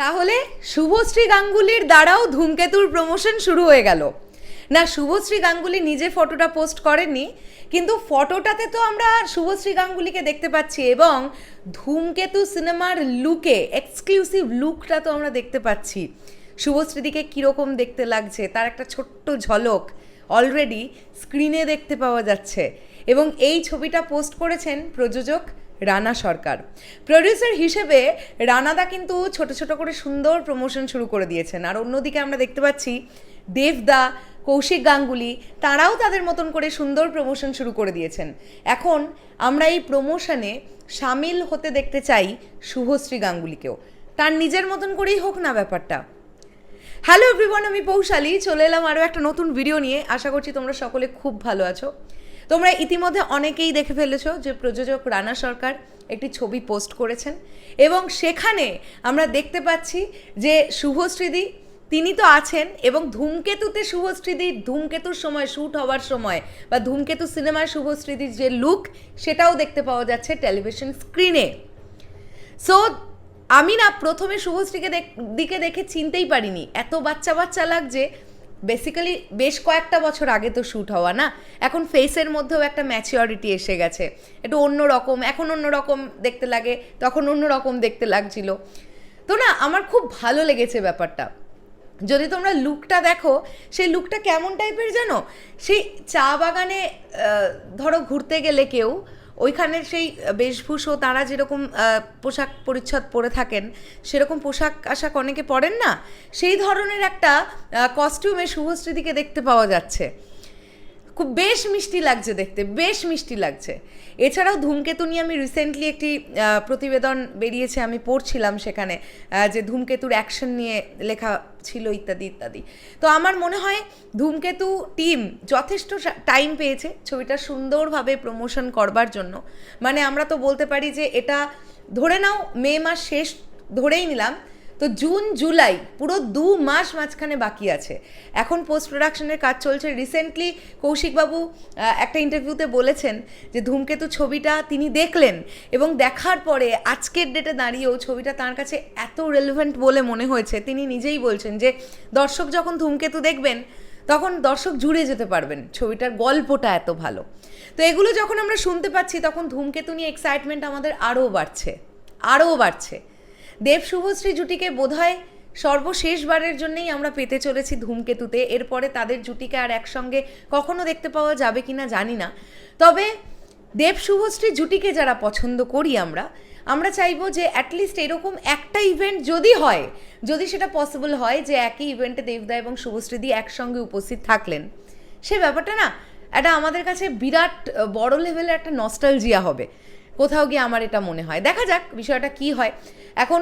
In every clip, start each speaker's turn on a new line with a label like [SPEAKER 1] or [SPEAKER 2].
[SPEAKER 1] তাহলে শুভশ্রী গাঙ্গুলির দ্বারাও ধূমকেতুর প্রমোশন শুরু হয়ে গেল। না, শুভশ্রী গাঙ্গুলি নিজে ফটোটা পোস্ট করেননি, কিন্তু ফটোটাতে তো আমরা শুভশ্রী গাঙ্গুলিকে দেখতে পাচ্ছি এবং ধূমকেতু সিনেমার লুকে এক্সক্লুসিভ লুকটা তো আমরা দেখতে পাচ্ছি। শুভশ্রীদিকে কীরকম দেখতে লাগছে, তার একটা ছোট্ট ঝলক অলরেডি স্ক্রিনে দেখতে পাওয়া যাচ্ছে। এবং এই ছবিটা পোস্ট করেছেন প্রযোজক রানা সরকার। প্রডিউসার হিসেবে রানাদা কিন্তু ছোট ছোট করে সুন্দর প্রমোশন শুরু করে দিয়েছেন। আর অন্যদিকে আমরা দেখতে পাচ্ছি দেবদা, কৌশিক গাঙ্গুলি, তারাও তাদের মতন করে সুন্দর প্রমোশন শুরু করে দিয়েছেন। এখন আমরা এই প্রমোশনে সামিল হতে দেখতে চাই শুভশ্রী গাঙ্গুলিকেও। তার নিজের মতন করেই হোক না ব্যাপারটা। হ্যালো এভরিওয়ান আমি পৌশালী। চলে এলাম আরও একটা নতুন ভিডিও নিয়ে। আশা করছি তোমরা সকলে খুব ভালো আছো। তোমরা ইতিমধ্যে অনেকেই দেখে ফেলেছো যে প্রযোজক রানা সরকার একটি ছবি পোস্ট করেছেন এবং সেখানে আমরা দেখতে পাচ্ছি যে শুভশ্রীদি, তিনি তো আছেন এবং ধূমকেতুতে শুভশ্রীদির ধূমকেতুর সময় শ্যুট হওয়ার সময় বা ধূমকেতু সিনেমায় শুভশ্রীদির যে লুক সেটাও দেখতে পাওয়া যাচ্ছে টেলিভিশন স্ক্রিনে সো আমি না প্রথমে শুভশ্রীকে দিকে দেখে চিনতেই পারিনি। এত বাচ্চা বাচ্চা লাগছে বেসিক্যালি বেশ কয়েকটা বছর আগে তো শ্যুট হওয়া, না? এখন ফেসের মধ্যেও একটা ম্যাচিওরিটি এসে গেছে। একটু অন্য রকম এখন অন্য রকম দেখতে লাগে, তখন অন্য রকম দেখতে লাগছিল। তো না, আমার খুব ভালো লেগেছে ব্যাপারটা। যদি তোমরা লুকটা দেখো, সেই লুকটা কেমন টাইপের জানো? সেই চা বাগানে ধরো ঘুরতে গেলে কেউ ওইখানে সেই বেশভূষও তারা যেরকম পোশাক পরিচ্ছদ পরে থাকেন, সেরকম পোশাক আশাক অনেকে পরেন না। সেই ধরনের একটা কস্টিউমে শুভশ্রীদিকে দেখতে পাওয়া যাচ্ছে। খুব বেশ মিষ্টি লাগছে দেখতে, বেশ মিষ্টি লাগছে। এছাড়াও ধূমকেতু নিয়ে আমি রিসেন্টলি একটি প্রতিবেদন বেরিয়েছে, আমি পড়ছিলাম সেখানে যে ধূমকেতুর অ্যাকশন নিয়ে লেখা ছিল ইত্যাদি ইত্যাদি। তো আমার মনে হয় ধূমকেতু টিম যথেষ্ট টাইম পেয়েছে ছবিটা সুন্দরভাবে প্রমোশন করবার জন্য। মানে আমরা তো বলতে পারি যে এটা ধরে নাও মে মাস শেষ ধরেই নিলাম তো জুন, জুলাই, পুরো দু মাস মাঝখানে বাকি আছে। এখন পোস্ট প্রোডাকশনের কাজ চলছে। রিসেন্টলি কৌশিকবাবু একটা ইন্টারভিউতে বলেছেন যে ধূমকেতু ছবিটা তিনি দেখলেন এবং দেখার পরে আজকের ডেটে দাঁড়িয়েও ছবিটা তার কাছে এত রেলেভেন্ট বলে মনে হয়েছে। তিনি নিজেই বলছেন যে দর্শক যখন ধূমকেতু দেখবেন, তখন দর্শক জুড়ে যেতে পারবেন। ছবিটার গল্পটা এত ভালো। তো এগুলো যখন আমরা শুনতে পাচ্ছি, তখন ধূমকেতু নিয়ে এক্সাইটমেন্ট আমাদের আরও বাড়ছে। আরও বাড়ছে। দেব শুভশ্রী জুটিকে বোধহয় সর্বশেষবারের জন্যই আমরা পেতে চলেছি ধূমকেতুতে। এরপরে তাদের জুটিকে আর একসঙ্গে কখনো দেখতে পাওয়া যাবে কিনা জানি না। তবে দেব শুভশ্রী জুটিকে যারা পছন্দ করি আমরা আমরা চাইব যে অ্যাটলিস্ট এরকম একটা ইভেন্ট যদি হয়, যদি সেটা পসিবল হয় যে একই ইভেন্টে দেবদা এবং শুভশ্রী শুভশ্রীদি একসঙ্গে উপস্থিত থাকলেন। সে ব্যাপারটা না এটা আমাদের কাছে বিরাট, বড় লেভেলের একটা নস্টালজিয়া হবে। কোথাও গিয়ে আমার এটা মনে হয়। দেখা যাক বিষয়টা কি হয়। এখন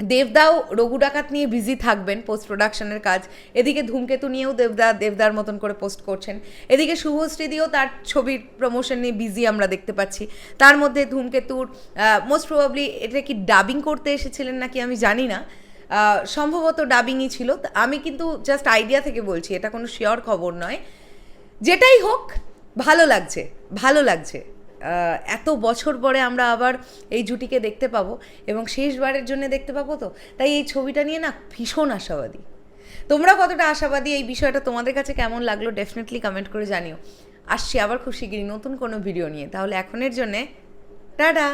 [SPEAKER 1] দেবদাও রঘু ডাকাত নিয়ে বিজি থাকবেন পোস্ট প্রোডাকশনের কাজ। এদিকে ধূমকেতু নিয়েও দেবদা, দেবদার মতন করে পোস্ট করছেন। এদিকে শুভশ্রীদিও তার ছবির প্রমোশন নিয়ে বিজি আমরা দেখতে পাচ্ছি। তার মধ্যে ধূমকেতুর মোস্ট প্রবাবলি এটা কি ডাবিং করতে এসেছিলেন নাকি আমি জানি না। সম্ভবত ডাবিংই ছিল। আমি কিন্তু জাস্ট আইডিয়া থেকে বলছি, এটা কোনো শিওর খবর নয়। যেটাই হোক, ভালো লাগছে ভালো লাগছে। এত বছর পরে আমরা আবার এই জুটিকে দেখতে পাবো এবং শেষবারের জন্য দেখতে পাবো তো? তাই এই ছবিটা নিয়ে না ভীষণ আশাবাদী। তোমরা কতটা আশাবাদী? এই বিষয়টা তোমাদের কাছে কেমন লাগল? ডেফিনেটলি কমেন্ট করে জানিও। আসছি আবার খুব শিগগিরই নতুন কোনো ভিডিও নিয়ে। তাহলে এখনের জন্যে টাটা!